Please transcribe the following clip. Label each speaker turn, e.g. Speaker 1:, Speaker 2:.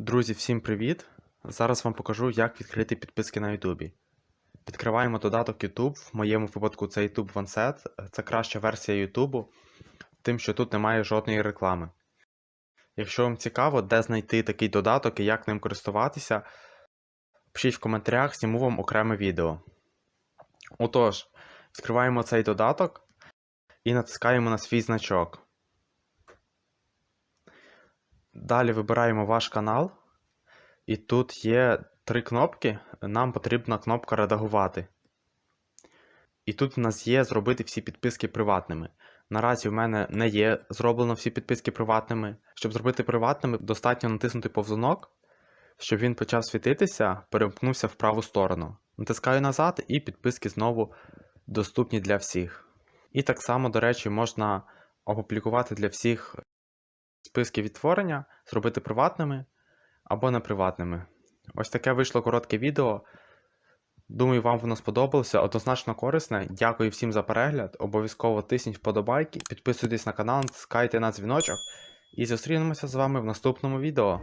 Speaker 1: Друзі, всім привіт! Зараз вам покажу, як відкрити підписки на YouTube. Відкриваємо додаток YouTube. В моєму випадку це YouTube OneSet. Це краща версія YouTube, тим, що тут немає жодної реклами. Якщо вам цікаво, де знайти такий додаток і як ним користуватися, пишіть в коментарях, зніму вам окреме відео. Отож, відкриваємо цей додаток і натискаємо на свій значок. Далі вибираємо ваш канал. І тут є три кнопки. Нам потрібна кнопка Редагувати. І тут в нас є зробити всі підписки приватними. Наразі в мене не є зроблено всі підписки приватними. Щоб зробити приватними, достатньо натиснути повзунок, щоб він почав світитися, перемкнувся в праву сторону. Натискаю назад, і підписки знову доступні для всіх. І так само, до речі, можна опублікувати для всіх списки відтворення, зробити приватними або неприватними. Ось таке вийшло коротке відео. Думаю, вам воно сподобалося, однозначно корисне. Дякую всім за перегляд. Обов'язково тисніть вподобайки, підписуйтесь на канал, скайте на дзвіночок і зустрінемося з вами в наступному відео.